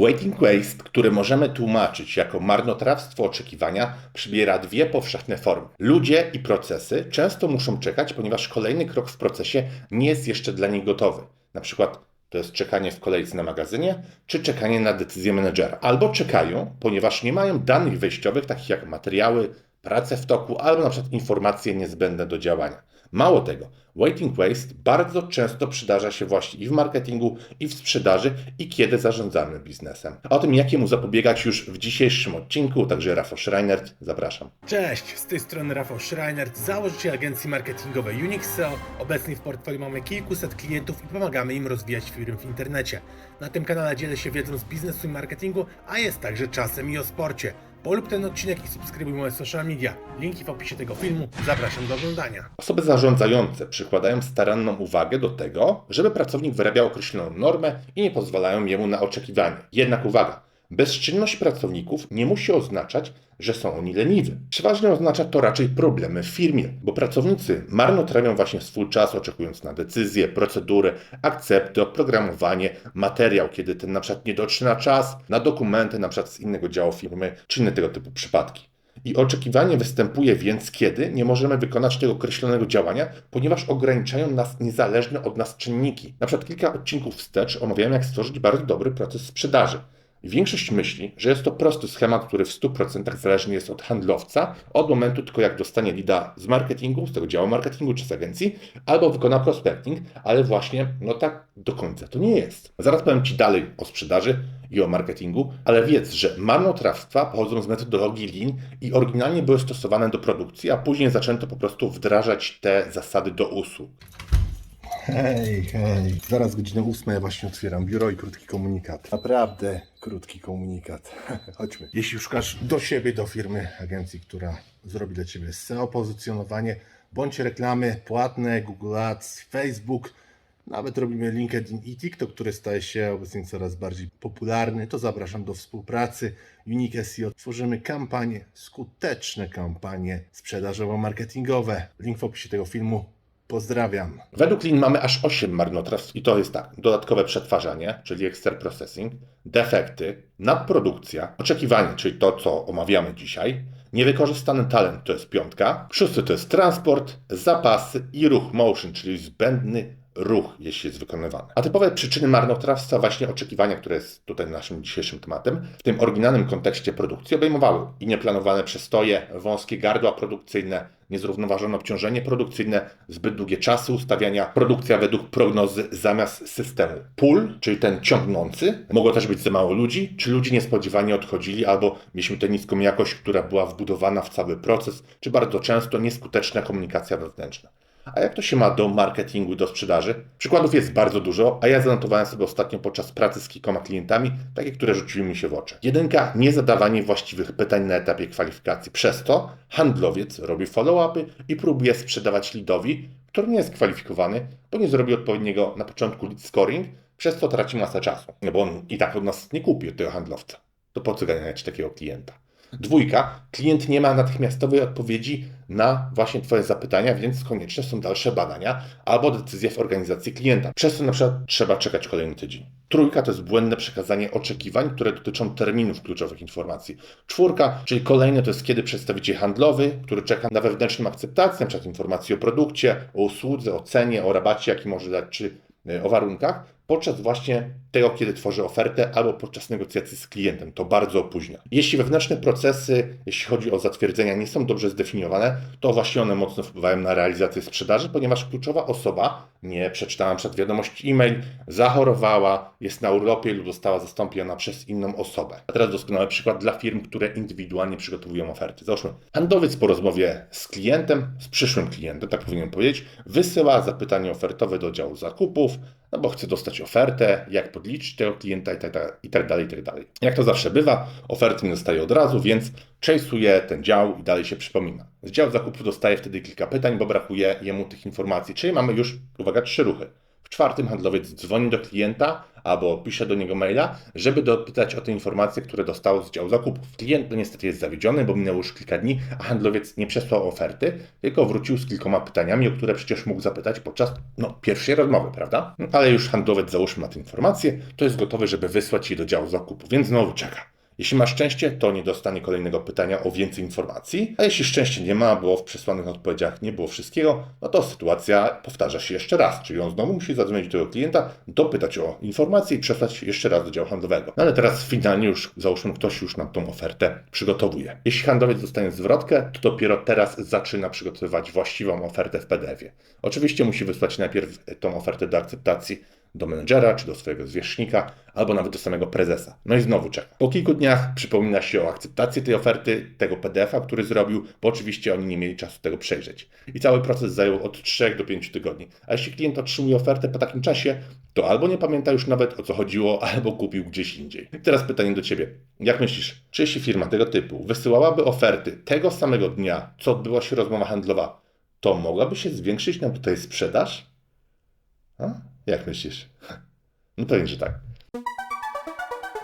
Waiting waste, który możemy tłumaczyć jako marnotrawstwo oczekiwania, przybiera dwie powszechne formy. Ludzie i procesy często muszą czekać, ponieważ kolejny krok w procesie nie jest jeszcze dla nich gotowy. Na przykład to jest czekanie w kolejce na magazynie, czy czekanie na decyzję menedżera. Albo czekają, ponieważ nie mają danych wejściowych, takich jak materiały, prace w toku, albo na przykład informacje niezbędne do działania. Mało tego, waiting waste bardzo często przydarza się właśnie i w marketingu, i w sprzedaży, i kiedy zarządzamy biznesem. O tym, jak mu zapobiegać już w dzisiejszym odcinku, także Rafał Schreinert, zapraszam. Cześć, z tej strony Rafał Schreinert, założyciel agencji marketingowej Unix SEO. Obecnie w portfolio mamy kilkuset klientów i pomagamy im rozwijać firmy w internecie. Na tym kanale dzielę się wiedzą z biznesu i marketingu, a jest także czasem i o sporcie. Polub ten odcinek i subskrybuj moje social media. Linki w opisie tego filmu. Zapraszam do oglądania. Osoby zarządzające przykładają staranną uwagę do tego, żeby pracownik wyrabiał określoną normę i nie pozwalają jemu na oczekiwanie. Jednak uwaga, bezczynność pracowników nie musi oznaczać, że są oni leniwi. Przeważnie oznacza to raczej problemy w firmie, bo pracownicy marnotrawią właśnie swój czas oczekując na decyzje, procedury, akcepty, oprogramowanie, materiał, kiedy ten na przykład nie dotrze na czas, na dokumenty na przykład z innego działu firmy, czy inne tego typu przypadki. I oczekiwanie występuje więc, kiedy nie możemy wykonać tego określonego działania, ponieważ ograniczają nas niezależne od nas czynniki. Na przykład kilka odcinków wstecz omawiałem, jak stworzyć bardzo dobry proces sprzedaży. Większość myśli, że jest to prosty schemat, który w 100% zależny jest od handlowca, od momentu tylko jak dostanie lida z marketingu, z tego działu marketingu czy z agencji, albo wykona prospecting, ale właśnie no tak do końca to nie jest. Zaraz powiem Ci dalej o sprzedaży i o marketingu, ale wiedz, że marnotrawstwa pochodzą z metodologii Lean i oryginalnie były stosowane do produkcji, a później zaczęto po prostu wdrażać te zasady do usług. Hej, hej. Zaraz godzina ósma, ja właśnie otwieram biuro i krótki komunikat. Naprawdę krótki komunikat. Chodźmy. Jeśli szukasz do siebie, do firmy, agencji, która zrobi dla Ciebie SEO, pozycjonowanie, bądź reklamy płatne, Google Ads, Facebook, nawet robimy LinkedIn i TikTok, który staje się obecnie coraz bardziej popularny, to zapraszam do współpracy. Unique SEO tworzymy kampanie, skuteczne kampanie sprzedażowo-marketingowe. Link w opisie tego filmu. Pozdrawiam. Według Lean mamy aż 8 marnotrawstw i to jest tak, dodatkowe przetwarzanie, czyli extra processing, defekty, nadprodukcja, oczekiwanie, czyli to, co omawiamy dzisiaj, niewykorzystany talent, to jest piątka, szósty to jest transport, zapasy i ruch motion, czyli zbędny ruch, jeśli jest wykonywany. A typowe przyczyny marnotrawstwa, właśnie oczekiwania, które jest tutaj naszym dzisiejszym tematem, w tym oryginalnym kontekście produkcji obejmowały i nieplanowane przestoje, wąskie gardła produkcyjne, niezrównoważone obciążenie produkcyjne, zbyt długie czasy ustawiania, produkcja według prognozy zamiast systemu. Pull, czyli ten ciągnący, mogło też być za mało ludzi, czy ludzie niespodziewanie odchodzili, albo mieliśmy tę niską jakość, która była wbudowana w cały proces, czy bardzo często nieskuteczna komunikacja wewnętrzna. A jak to się ma do marketingu do sprzedaży? Przykładów jest bardzo dużo, a ja zanotowałem sobie ostatnio podczas pracy z kilkoma klientami, takie, które rzuciły mi się w oczy. Jedynka, niezadawanie właściwych pytań na etapie kwalifikacji. Przez to handlowiec robi follow-upy i próbuje sprzedawać lidowi, który nie jest kwalifikowany, bo nie zrobi odpowiedniego na początku lead scoring, przez co traci masę czasu, no bo on i tak od nas nie kupi od tego handlowca. To po co ganiać takiego klienta? Dwójka, klient nie ma natychmiastowej odpowiedzi na właśnie Twoje zapytania, więc konieczne są dalsze badania albo decyzje w organizacji klienta. Przez to na przykład trzeba czekać kolejny tydzień. Trójka to jest błędne przekazanie oczekiwań, które dotyczą terminów kluczowych informacji. Czwórka, czyli kolejne to jest kiedy przedstawiciel handlowy, który czeka na wewnętrzną akceptację, np. informacji o produkcie, o usłudze, o cenie, o rabacie, jaki może dać, czy e, o warunkach, podczas właśnie tego, kiedy tworzy ofertę, albo podczas negocjacji z klientem. To bardzo opóźnia. Jeśli wewnętrzne procesy, jeśli chodzi o zatwierdzenia, nie są dobrze zdefiniowane, to właśnie one mocno wpływają na realizację sprzedaży, ponieważ kluczowa osoba nie przeczytała przed wiadomości e-mail, zachorowała, jest na urlopie lub została zastąpiona przez inną osobę. A teraz doskonały przykład dla firm, które indywidualnie przygotowują oferty. Załóżmy, handlowiec po rozmowie z klientem, z przyszłym klientem, tak powinienem powiedzieć, wysyła zapytanie ofertowe do działu zakupów, no bo chce dostać ofertę, jak podliczyć tego klienta tak, i tak dalej, i tak dalej. Jak to zawsze bywa, oferty nie dostaje od razu, więc chase'uje ten dział i dalej się przypomina. Z dział zakupów dostaje wtedy kilka pytań, bo brakuje jemu tych informacji, czyli mamy już, uwaga, trzy ruchy. Czwartym handlowiec dzwoni do klienta albo pisze do niego maila, żeby dopytać o te informacje, które dostał z działu zakupów. Klient no niestety jest zawiedziony, bo minęło już kilka dni, a handlowiec nie przesłał oferty, tylko wrócił z kilkoma pytaniami, o które przecież mógł zapytać podczas no, pierwszej rozmowy, prawda? No, ale już handlowiec, załóżmy, ma te informacje, to jest gotowy, żeby wysłać je do działu zakupów, więc znowu czeka. Jeśli ma szczęście, to nie dostanie kolejnego pytania o więcej informacji, a jeśli szczęścia nie ma, bo w przesłanych odpowiedziach nie było wszystkiego, no to sytuacja powtarza się jeszcze raz, czyli on znowu musi zadzwonić do tego klienta, dopytać o informacje i przesłać jeszcze raz do działu handlowego. No ale teraz finalnie już, załóżmy, ktoś już nam tą ofertę przygotowuje. Jeśli handlowiec dostanie zwrotkę, to dopiero teraz zaczyna przygotowywać właściwą ofertę w PDF-ie. Oczywiście musi wysłać najpierw tą ofertę do akceptacji do menedżera, czy do swojego zwierzchnika, albo nawet do samego prezesa. No i znowu czeka. Po kilku dniach przypomina się o akceptacji tej oferty, tego PDF-a, który zrobił, bo oczywiście oni nie mieli czasu tego przejrzeć. I cały proces zajął od 3 do 5 tygodni. A jeśli klient otrzymuje ofertę po takim czasie, to albo nie pamięta już nawet o co chodziło, albo kupił gdzieś indziej. I teraz pytanie do Ciebie. Jak myślisz, czy jeśli firma tego typu wysyłałaby oferty tego samego dnia, co odbyła się rozmowa handlowa, to mogłaby się zwiększyć nam tutaj sprzedaż? A? Jak myślisz? No pewnie, że tak.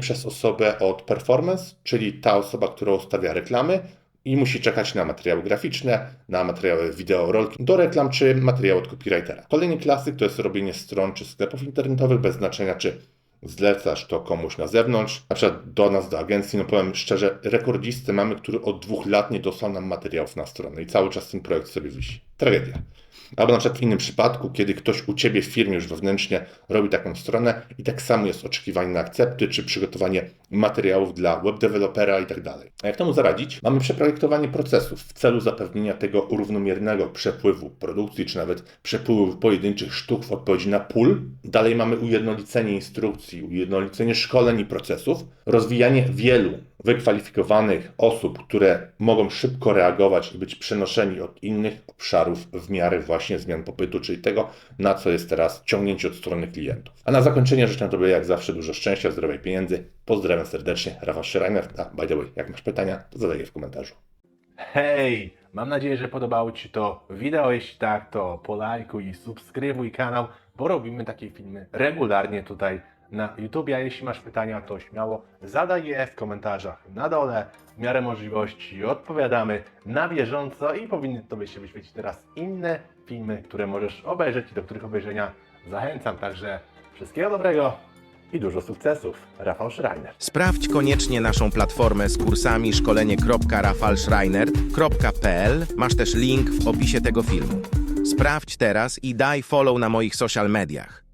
przez osobę od performance, czyli ta osoba, która ustawia reklamy i musi czekać na materiały graficzne, na materiały wideo, rolki do reklam, czy materiały od copywritera. Kolejny klasyk to jest robienie stron czy sklepów internetowych bez znaczenia, czy zlecasz to komuś na zewnątrz, na przykład do nas, do agencji, no powiem szczerze, rekordzistę mamy, który od dwóch lat nie dostał nam materiałów na stronę i cały czas ten projekt sobie wisi. Tragedia. Albo na przykład w innym przypadku, kiedy ktoś u Ciebie w firmie już wewnętrznie robi taką stronę i tak samo jest oczekiwanie na akcepty, czy przygotowanie materiałów dla webdewelopera i tak. A jak temu zaradzić? Mamy przeprojektowanie procesów w celu zapewnienia tego równomiernego przepływu produkcji, czy nawet przepływu pojedynczych sztuk w odpowiedzi na pól. Dalej mamy ujednolicenie instrukcji, ujednolicenie szkoleń i procesów, rozwijanie wielu wykwalifikowanych osób, które mogą szybko reagować i być przenoszeni od innych obszarów w miarę właśnie zmian popytu, czyli tego, na co jest teraz ciągnięcie od strony klientów. A na zakończenie życzę Tobie jak zawsze dużo szczęścia, zdrowia i pieniędzy. Pozdrawiam serdecznie, Rafał Schreiner. A, by the way, jak masz pytania, to zadaj je w komentarzu. Hej! Mam nadzieję, że podobało Ci to wideo. Jeśli tak, to polajkuj i subskrybuj kanał, bo robimy takie filmy regularnie tutaj na YouTube. A jeśli masz pytania, to śmiało zadaj je w komentarzach na dole. W miarę możliwości odpowiadamy na bieżąco i powinny Tobie się wyświecić teraz inne filmy, które możesz obejrzeć i do których obejrzenia zachęcam. Także wszystkiego dobrego i dużo sukcesów. Rafał Schreiner. Sprawdź koniecznie naszą platformę z kursami szkolenie.rafalschreiner.pl. Masz też link w opisie tego filmu. Sprawdź teraz i daj follow na moich social mediach.